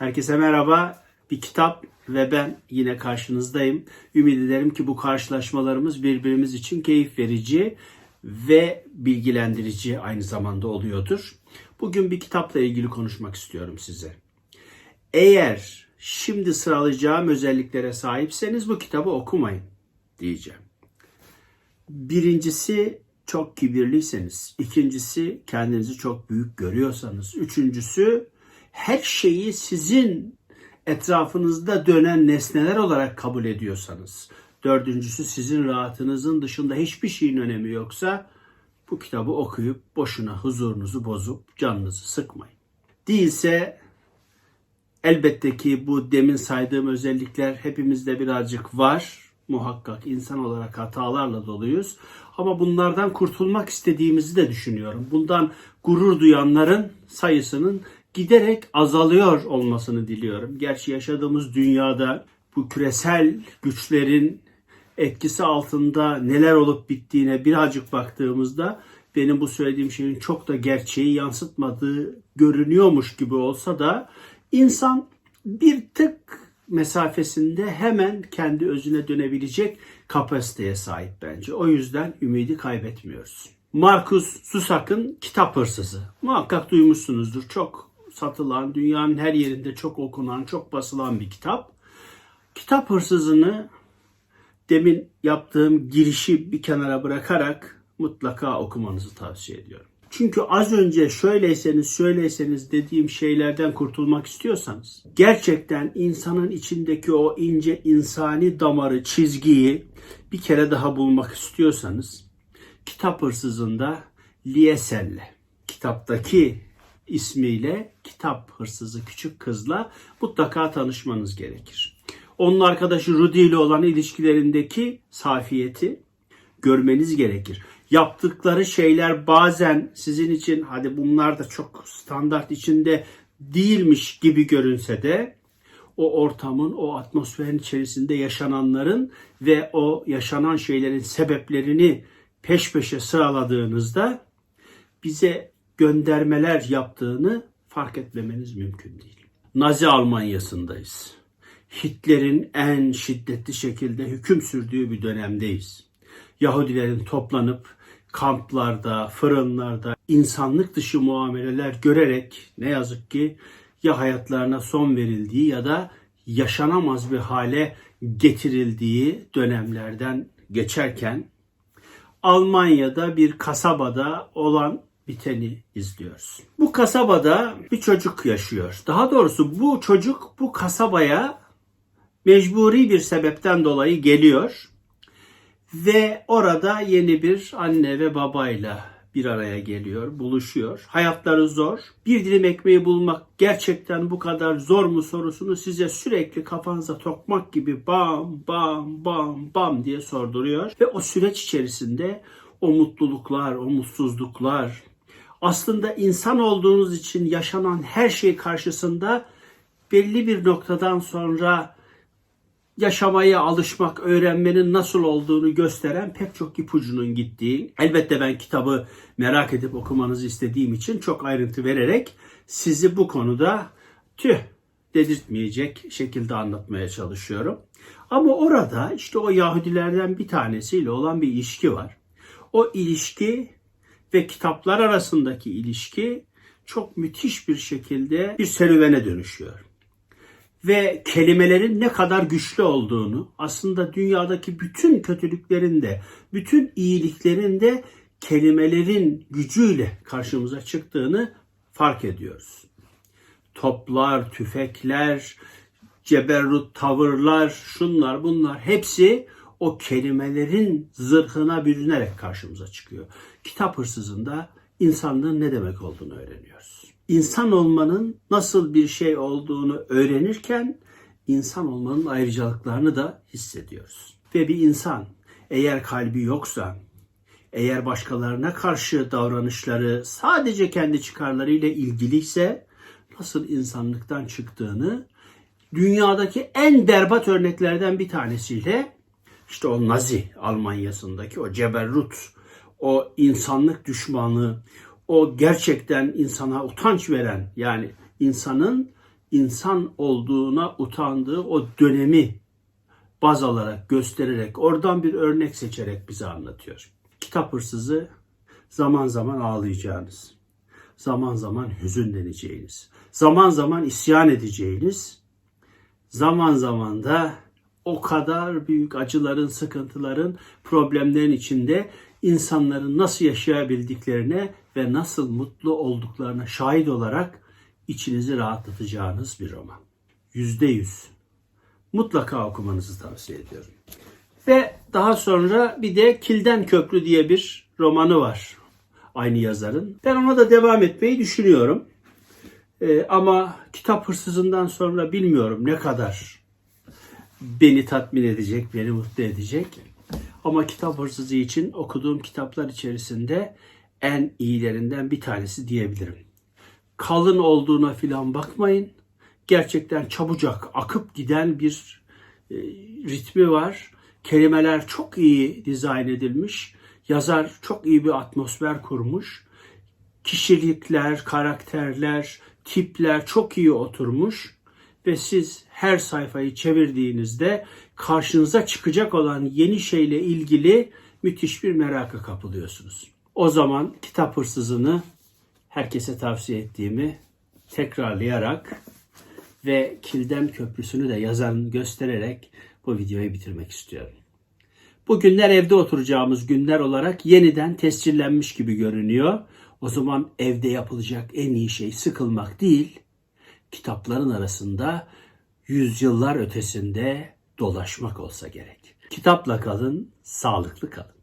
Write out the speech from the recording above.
Herkese merhaba. Bir kitap ve ben yine karşınızdayım. Ümit ederim ki bu karşılaşmalarımız birbirimiz için keyif verici ve bilgilendirici aynı zamanda oluyordur. Bugün bir kitapla ilgili konuşmak istiyorum size. Eğer şimdi sıralayacağım özelliklere sahipseniz bu kitabı okumayın diyeceğim. Birincisi çok kibirliyseniz, ikincisi kendinizi çok büyük görüyorsanız, üçüncüsü her şeyi sizin etrafınızda dönen nesneler olarak kabul ediyorsanız, dördüncüsü sizin rahatınızın dışında hiçbir şeyin önemi yoksa bu kitabı okuyup boşuna huzurunuzu bozup canınızı sıkmayın. Değilse elbette ki bu demin saydığım özellikler hepimizde birazcık var. Muhakkak insan olarak hatalarla doluyuz. Ama bunlardan kurtulmak istediğimizi de düşünüyorum. Bundan gurur duyanların sayısının giderek azalıyor olmasını diliyorum. Gerçi yaşadığımız dünyada bu küresel güçlerin etkisi altında neler olup bittiğine birazcık baktığımızda benim bu söylediğim şeyin çok da gerçeği yansıtmadığı görünüyormuş gibi olsa da insan bir tık mesafesinde hemen kendi özüne dönebilecek kapasiteye sahip bence. O yüzden ümidi kaybetmiyoruz. Marcus Susak'ın Kitap Hırsızı. Muhakkak duymuşsunuzdur. Çok satılan, dünyanın her yerinde çok okunan, çok basılan bir kitap. Kitap Hırsızı'nı demin yaptığım girişi bir kenara bırakarak mutlaka okumanızı tavsiye ediyorum. Çünkü az önce şöyleyseniz şöyleyseniz dediğim şeylerden kurtulmak istiyorsanız gerçekten insanın içindeki o ince insani damarı, çizgiyi bir kere daha bulmak istiyorsanız kitap hırsızında Lieselle kitaptaki ismiyle kitap hırsızı küçük kızla mutlaka tanışmanız gerekir. Onun arkadaşı Rudy ile olan ilişkilerindeki safiyeti görmeniz gerekir. Yaptıkları şeyler bazen sizin için hadi bunlar da çok standart içinde değilmiş gibi görünse de o ortamın, o atmosferin içerisinde yaşananların ve o yaşanan şeylerin sebeplerini peş peşe sıraladığınızda bize göndermeler yaptığını fark etmemeniz mümkün değil. Nazi Almanyası'ndayız. Hitler'in en şiddetli şekilde hüküm sürdüğü bir dönemdeyiz. Yahudilerin toplanıp kamplarda, fırınlarda insanlık dışı muameleler görerek ne yazık ki ya hayatlarına son verildiği ya da yaşanamaz bir hale getirildiği dönemlerden geçerken Almanya'da bir kasabada olan biteni izliyoruz. Bu kasabada bir çocuk yaşıyor. Daha doğrusu bu çocuk bu kasabaya mecburi bir sebepten dolayı geliyor ve orada yeni bir anne ve babayla bir araya geliyor, buluşuyor. Hayatları zor. Bir dilim ekmeği bulmak gerçekten bu kadar zor mu sorusunu size sürekli kafanıza tokmak gibi bam bam bam bam diye sorduruyor. Ve o süreç içerisinde o mutluluklar, o mutsuzluklar, aslında insan olduğunuz için yaşanan her şey karşısında belli bir noktadan sonra yaşamaya alışmak, öğrenmenin nasıl olduğunu gösteren pek çok ipucunun gittiği. Elbette ben kitabı merak edip okumanızı istediğim için çok ayrıntı vererek sizi bu konuda tüh dedirtmeyecek şekilde anlatmaya çalışıyorum. Ama orada işte o Yahudilerden bir tanesiyle olan bir ilişki var. O ilişki ve kitaplar arasındaki ilişki çok müthiş bir şekilde bir serüvene dönüşüyor ve kelimelerin ne kadar güçlü olduğunu, aslında dünyadaki bütün kötülüklerin de, bütün iyiliklerin de kelimelerin gücüyle karşımıza çıktığını fark ediyoruz. Toplar, tüfekler, ceberrut tavırlar, şunlar bunlar hepsi o kelimelerin zırhına bürünerek karşımıza çıkıyor. Kitap hırsızında insanlığın ne demek olduğunu öğreniyoruz insan olmanın nasıl bir şey olduğunu öğrenirken insan olmanın ayrıcalıklarını da hissediyoruz. Ve bir insan eğer kalbi yoksa, eğer başkalarına karşı davranışları sadece kendi çıkarlarıyla ilgiliyse nasıl insanlıktan çıktığını dünyadaki en berbat örneklerden bir tanesiyle işte o Nazi Almanyası'ndaki o ceberrut, o insanlık düşmanlığı, o gerçekten insana utanç veren yani insanın insan olduğuna utandığı o dönemi baz alarak, göstererek, oradan bir örnek seçerek bize anlatıyor. Kitap hırsızı zaman zaman ağlayacağınız, zaman zaman hüzünleneceğiniz, zaman zaman isyan edeceğiniz, zaman zaman da o kadar büyük acıların, sıkıntıların, problemlerin içinde insanların nasıl yaşayabildiklerine ve nasıl mutlu olduklarına şahit olarak içinizi rahatlatacağınız bir roman. Yüzde yüz. Mutlaka okumanızı tavsiye ediyorum. Ve daha sonra bir de Kilden Köprü diye bir romanı var aynı yazarın. Ben ona da devam etmeyi düşünüyorum. Ee, ama kitap hırsızından sonra bilmiyorum ne kadar beni tatmin edecek, beni mutlu edecek. Ama kitap hırsızı için okuduğum kitaplar içerisinde en iyilerinden bir tanesi diyebilirim. Kalın olduğuna filan bakmayın. Gerçekten çabucak akıp giden bir e, ritmi var. Kelimeler çok iyi dizayn edilmiş. Yazar çok iyi bir atmosfer kurmuş. Kişilikler, karakterler, tipler çok iyi oturmuş ve siz her sayfayı çevirdiğinizde karşınıza çıkacak olan yeni şeyle ilgili müthiş bir meraka kapılıyorsunuz. O zaman kitap hırsızını herkese tavsiye ettiğimi tekrarlayarak ve Kildem Köprüsü'nü de yazan göstererek bu videoyu bitirmek istiyorum. Bu günler evde oturacağımız günler olarak yeniden tescillenmiş gibi görünüyor. O zaman evde yapılacak en iyi şey sıkılmak değil, kitapların arasında yüzyıllar ötesinde dolaşmak olsa gerek. Kitapla kalın, sağlıklı kalın.